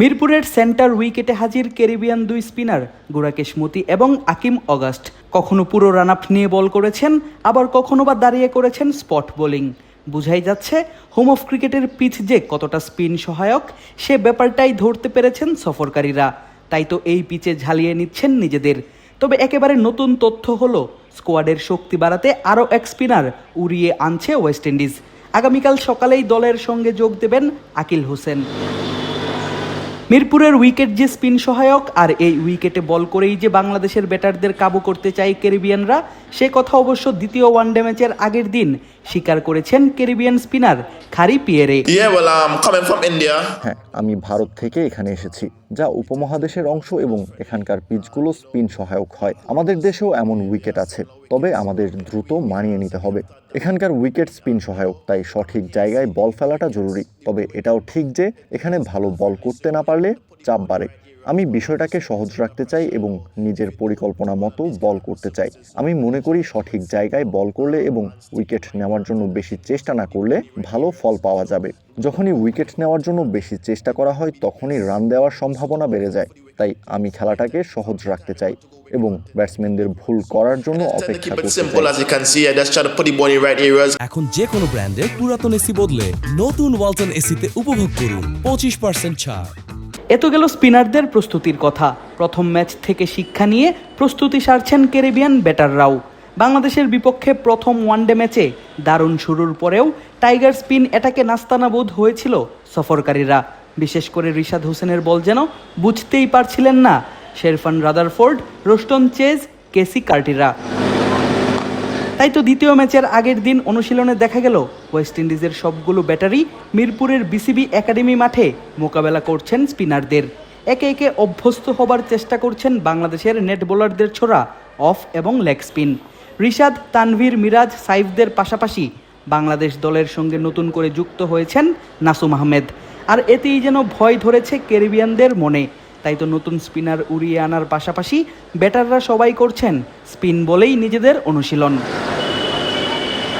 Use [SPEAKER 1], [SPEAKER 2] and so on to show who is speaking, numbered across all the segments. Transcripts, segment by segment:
[SPEAKER 1] মিরপুরের সেন্টার উইকেটে হাজির ক্যারিবিয়ান দুই স্পিনার গুরাকেশ মতি এবং আকিম অগাস্ট। কখনো পুরো রান আপ নিয়ে বল করেছেন, আবার কখনো বা দাঁড়িয়ে করেছেন স্পট বোলিং বুঝাই যাচ্ছে হোম অফ ক্রিকেটের পিচ যে কতটা স্পিন সহায়ক, সে ব্যাপারটাই ধরতে পেরেছেন সফরকারীরা। তাই তো এই পিচে ঝালিয়ে নিচ্ছেন নিজেদের। তবে একেবারে নতুন তথ্য হলো স্কোয়াডের শক্তি বাড়াতে আরও এক স্পিনার উড়িয়ে আনছে ওয়েস্ট ইন্ডিজ আগামীকাল সকালেই দলের সঙ্গে যোগ দেবেন আকিল হোসেন। মিরপুরের উইকেট যে স্পিন সহায়ক আর এই উইকেটে বল করেই যে বাংলাদেশের ব্যাটারদের কাবু করতে চায় ক্যারিবিয়ানরা সে কথা অবশ্য দ্বিতীয় ওয়ানডে ম্যাচের আগের দিন স্বীকার করেছেন ক্যারিবিয়ান স্পিনার খারি পিয়েরে.
[SPEAKER 2] হ্যাঁ আমি ভারত থেকে এখানে এসেছি যা উপমহাদেশের অংশ এবং এখানকার পিচগুলো স্পিন সহায়ক হয়। আমাদের দেশেও এমন উইকেট আছে। তবে আমাদের দ্রুত মানিয়ে নিতে হবে। এখানকার উইকেট স্পিন সহায়ক, তাই সঠিক জায়গায় বল ফেলাটা জরুরি। তবে এটাও ঠিক যে, এখানে ভালো বল করতে না পারলে চাপ বাড়ে। আমি বিষয়টাকে সহজ রাখতে চাই এবং নিজের পরিকল্পনা মতো বল করতে চাই। আমি মনে করি সঠিক জায়গায় বল করলে এবং উইকেট নেওয়ার জন্য বেশি চেষ্টা না করলে ভালো ফল পাওয়া যাবে। যখনই উইকেট নেওয়ার জন্য বেশি চেষ্টা করা হয় তখনই রান দেওয়ার সম্ভাবনা বেড়ে যায়। তাই আমি খেলাটাকে সহজ রাখতে চাই এবং ব্যাটসম্যানদের ভুল করার জন্য অপেক্ষা করতে
[SPEAKER 3] এখন যে কোনো ব্র্যান্ডের পুরাতন এসি বদলে নতুন ওয়ালটন এসিতে উপভোগ করুন পঁচিশ পার্সেন্ট ছাড়।
[SPEAKER 1] এত গেল স্পিনারদের প্রস্তুতির কথা। প্রথম ম্যাচ থেকে শিক্ষা নিয়ে প্রস্তুতি সারছেন ক্যারিবিয়ান ব্যাটাররাও বাংলাদেশের বিপক্ষে প্রথম ওয়ানডে ম্যাচে দারুণ শুরুর পরেও টাইগার স্পিন এটাকে নাস্তানাবোধ হয়েছিল সফরকারীরা। বিশেষ করে রিশাদ হোসেনের বল যেন বুঝতেই পারছিলেন না Sherfane Rutherford, Roston Chase, Keacy কার্টিরা। তাই তো দ্বিতীয় ম্যাচের আগের দিন অনুশীলনে দেখা গেল, ওয়েস্ট ইন্ডিজের সবগুলো ব্যাটারি মিরপুরের বিসিবি একাডেমি মাঠে মোকাবেলা করছেন স্পিনারদের। একে একে অভ্যস্ত হবার চেষ্টা করছেন বাংলাদেশের নেট বোলারদের ছোড়া অফ এবং লেগ স্পিন। রিশাদ, তানভীর, মিরাজ, সাইফদের পাশাপাশি বাংলাদেশ দলের সঙ্গে নতুন করে যুক্ত হয়েছেন নাসুম আহমেদ। আর এতেই যেন ভয় ধরেছে ক্যারিবিয়ানদের মনে। তাই তো নতুন স্পিনার উড়িয়ে আনার পাশাপাশি ব্যাটাররা সবাই করছেন স্পিন বলেই নিজেদের অনুশীলন।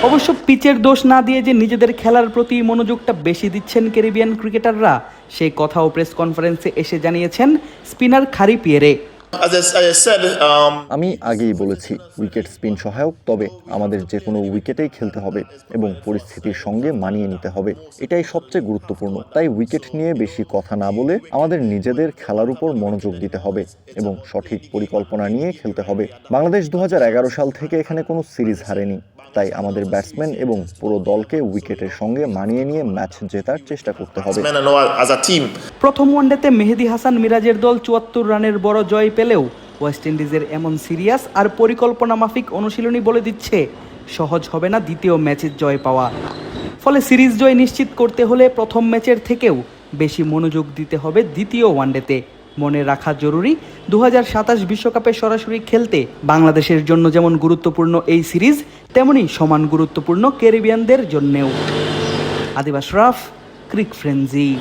[SPEAKER 1] অবশ্য পিচের দোষ না দিয়ে যে নিজেদের খেলার প্রতি মনোযোগটা বেশি দিচ্ছেন ক্যারিবিয়ান ক্রিকেটাররা সেই কথাও প্রেস কনফারেন্সে এসে জানিয়েছেন স্পিনার খারি পিয়েরে
[SPEAKER 4] Um,
[SPEAKER 2] আমি আগেই বলেছি উইকেট স্পিন সহায়ক তবে আমাদের যে কোনো উইকেটেই খেলতে হবে এবং পরিস্থিতির সঙ্গে মানিয়ে নিতে হবে। এটাই সবচেয়ে গুরুত্বপূর্ণ। তাই উইকেট নিয়ে বেশি কথা না বলে আমাদের নিজেদের খেলার উপর মনোযোগ দিতে হবে এবং সঠিক পরিকল্পনা নিয়ে খেলতে হবে। বাংলাদেশ দু হাজার এগারো সাল থেকে এখানে কোনো সিরিজ হারেনি। তাই আমাদের ব্যাটসম্যান এবং পুরো দলকে উইকেটের সঙ্গে মানিয়ে নিয়ে ম্যাচ জেতার চেষ্টা করতে হবে.
[SPEAKER 1] প্রথম ওয়ানডেতে মেহেদি হাসান মিরাজের দল চুয়াত্তর রানের বড় জয় পেলেও ওয়েস্ট ইন্ডিজের এমন সিরিয়াস আর পরিকল্পনা মাফিক অনুশীলনী বলে দিচ্ছে সহজ হবে না দ্বিতীয় ম্যাচের জয় পাওয়া। ফলে সিরিজ জয় নিশ্চিত করতে হলে প্রথম ম্যাচের থেকেও বেশি মনোযোগ দিতে হবে দ্বিতীয় ওয়ানডেতে। মনে রাখা জরুরি। দু বিশ্বকাপে সরাসরি খেলতে বাংলাদেশের জন্য যেমন গুরুত্বপূর্ণ এই সিরিজ তেমনি সমান গুরুত্বপূর্ণ ক্যারিবিয়ানদের জন্যেও। আদিবাস রাফ, ক্রিক ফ্রেন্জি